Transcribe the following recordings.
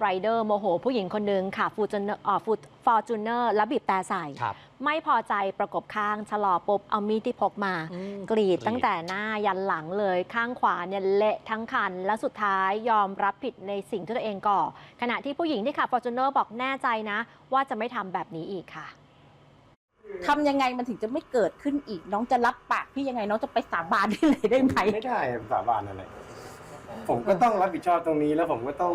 ไรเดอร์โมโห ผู้หญิงคนหนึ่งค่ะฟูจูเนอร์ฟอร์จูเนอร์แล้วบีบแต่ใส่ครับไม่พอใจประกบข้างชะลอปุ๊บ เอามีดที่พกมาอืมกรีดกรีดตั้งแต่หน้ายันหลังเลยข้างขวาเนี่ยเละทั้งคัน และสุดท้ายยอมรับผิดในสิ่งที่ตัวเองก่อ ขณะที่ผู้หญิงที่ขับฟอร์จูเนอร์บอกแน่ใจนะ ว่าจะไม่ทำแบบนี้อีกค่ะทำยังไงมันถึงจะไม่เกิดขึ้นอีก น้องจะรับปากพี่ยังไงน้องจะไปสาบานได้เลยได้ไหมไม่ได้สาบานอะไรผมก็ต้องรับผิดชอบตรงนี้แล้วผมก็ต้อง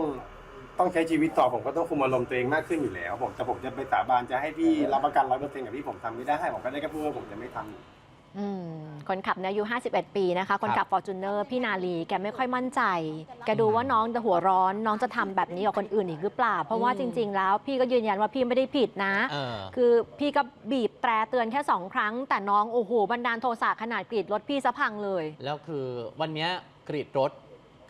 ต้องใช้ชีวิตต่อผมก็ต้องคุมอารมณ์ตัวเองมากขึ้นอยู่แล้วผมแต่ผมจะไปสาบานจะให้พี่รับประกันร้อยเปอร์เซ็นต์กับพี่ผมทำไม่ได้ผมก็ได้แค่พูดว่าผมจะไม่ทำ อืมคนขับเนี่ยอายุ 51 ปีนะคะ คนขับฟอร์จูเนอร์พี่นาลีแกไม่ค่อยมั่นใจ แกดูว่าน้องจะหัวร้อน น้องจะทำแบบนี้กับคนอื่นอีกหรือเปล่า เพราะว่าอืจมริง ๆ แล้วพี่ก็ยืนยันว่าพี่ไม่ได้ผิดนะ เออ คือพี่ก็บีบแตรเตือนแค่สองครั้ง แต่น้องโอ้โหบันดาลโทสะขนาดกรีดรถพี่ซะพังเลย แล้วคือวันเนี้ยกรีดรถ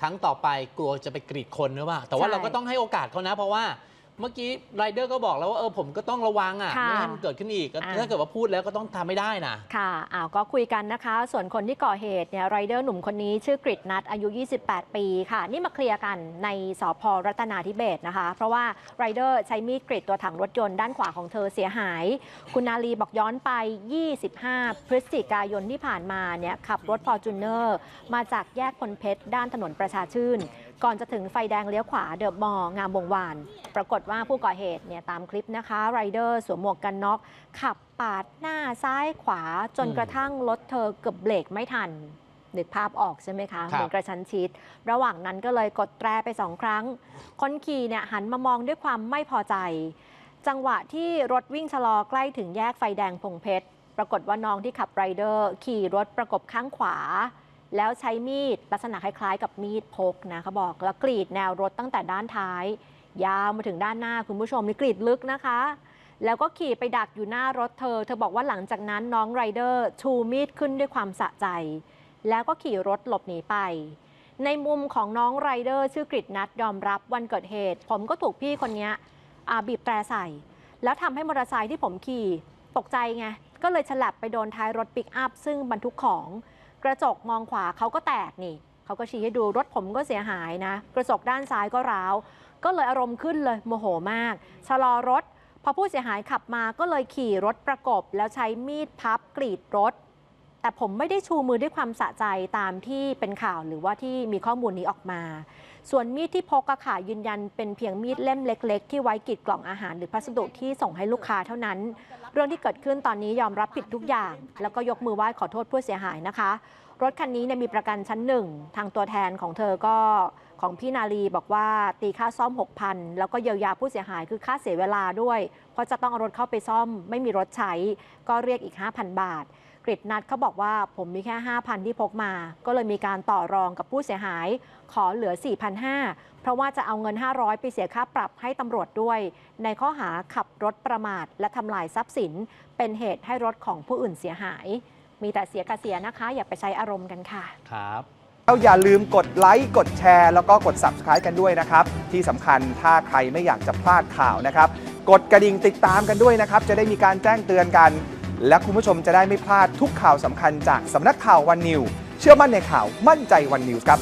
ครั้งต่อไปกลัวจะไปกรีดคนหรือเปล่าแต่ว่าใช่ เราก็ต้องให้โอกาสเขานะ เพราะว่า เมื่อกี้ไรเดอร์ก็บอกแล้วว่าเออผมก็ต้องระวังอะค่ะไม่ให้มันเกิดขึ้นอีก อ่า ถ้าเกิดว่าพูดแล้วก็ต้องทำไม่ได้นะ ค่ะอ้าวก็คุยกันนะคะ ส่วนคนที่ก่อเหตุเนี่ยไรเดอร์หนุ่มคนนี้ชื่อกริดนัทอายุ 28 ปีค่ะ นี่มาเคลียร์กันในสพรัตนาธิเบศรนะคะ เพราะว่าไรเดอร์ใช้มีดกรีดตัวถังรถยนต์ด้านขวาของเธอเสียหาย คุณนาลีบอกย้อนไป 25 พฤศจิกายนที่ผ่านมาเนี่ยขับรถฟอร์จูเนอร์มาจากแยกพลเพชรด้านถนนประชาชื่น ก่อนจะถึงไฟแดงเลี้ยวขวาเดอะมอลล์งามวงวาน ปรากฏว่าผู้ก่อเหตุเนี่ยตามคลิปนะคะไรเดอร์สวมหมวกกันน็อก ขับปาดหน้าซ้ายขวาจนอืมกระทั่งรถเธอเกือบเบรกไม่ทันนึกภาพออกใช่ไหมคะครับเหมือนกระชั้นชิด ระหว่างนั้นก็เลยกดแตรไปสองครั้ง คนขี่เนี่ยหันมามองด้วยความไม่พอใจ จังหวะที่รถวิ่งชะลอใกล้ถึงแยกไฟแดงพงเพชร ปรากฏว่าน้องที่ขับไรเดอร์ ขี่รถประกบข้างขวา แล้วใช้มีดลักษณะคล้ายๆ กับมีดพกนะเขาบอก แล้วกรีดแนวรถตั้งแต่ด้านท้าย ยาวมาถึงด้านหน้าคุณผู้ชมนี่กรีดลึกนะคะ แล้วก็ขี่ไปดักอยู่หน้ารถเธอ เธอบอกว่าหลังจากนั้นน้องไรเดอร์ชูมีดขึ้นด้วยความสะใจ แล้วก็ขี่รถหลบหนีไป ในมุมของน้องไรเดอร์ชื่อกริดนัทยอมรับวันเกิดเหตุ ผมก็ถูกพี่คนนี้บีบแตรใส่ แล้วทำให้มอเตอร์ไซค์ที่ผมขี่ตกใจไงก็เลยฉลับไปโดนท้ายรถปิกอัพซึ่งบรรทุกของ กระจกมองขวาเขาก็แตกนี่เขาก็ชี้ให้ดูรถผมก็เสียหายนะ กระจกด้านซ้ายก็ร้าว ก็เลยอารมณ์ขึ้นเลยโมโหมาก ชะลอรถ พอผู้เสียหายขับมาก็เลยขี่รถประกบ แล้วใช้มีดพับกรีดรถ แต่ผมไม่ได้ชูมือด้วยความสะใจตามที่เป็นข่าวหรือว่าที่มีข้อมูลนี้ออกมา ส่วนมีดที่พกอะค่ะยืนยันเป็นเพียงมีดเล่มเล็ก ๆ ที่ไว้กรีดกล่องอาหารหรือพัสดุที่ส่งให้ลูกค้าเท่านั้น เรื่องที่เกิดขึ้นตอนนี้ยอมรับผิดทุกอย่าง แล้วก็ยกมือไหว้ขอโทษผู้เสียหายนะคะ รถคันนี้เนี่ยมีประกันชั้นหนึ่งทางตัวแทนของเธอก็ของพี่นาลีบอกว่าตีค่าซ่อม 6,000 แล้วก็เยียวยาผู้เสียหายคือค่าเสียเวลาด้วย เพราะจะต้องเอารถเข้าไปซ่อม ไม่มีรถใช้ ก็เรียกอีก 5,000 บาท กริดนัดเขาบอกว่าผมมีแค่ 5,000 ที่พกมา ก็เลยมีการต่อรองกับผู้เสียหาย ขอเหลือ 4,500 เพราะว่าจะเอาเงิน 500 ไปเสียค่าปรับให้ตำรวจด้วย ในข้อหาขับรถประมาท และทำลายทรัพย์สิน เป็นเหตุให้รถของผู้อื่นเสียหาย มีแต่เสียกับเสียนะคะ อย่าไปใช้อารมณ์กันค่ะ ครับ แล้วอย่าลืมกดไลค์กดแชร์ แล้วก็กด Subscribe กันด้วยนะครับ ที่สำคัญถ้าใครไม่อยากจะพลาดข่าวนะครับ กดกระดิ่งติดตามกันด้วยนะครับ จะได้มีการแจ้งเตือนกัน และคุณผู้ชมจะได้ไม่พลาดทุกข่าวสำคัญจากสำนักข่าววันนิว เชื่อมั่นในข่าวมั่นใจวันนิวครับ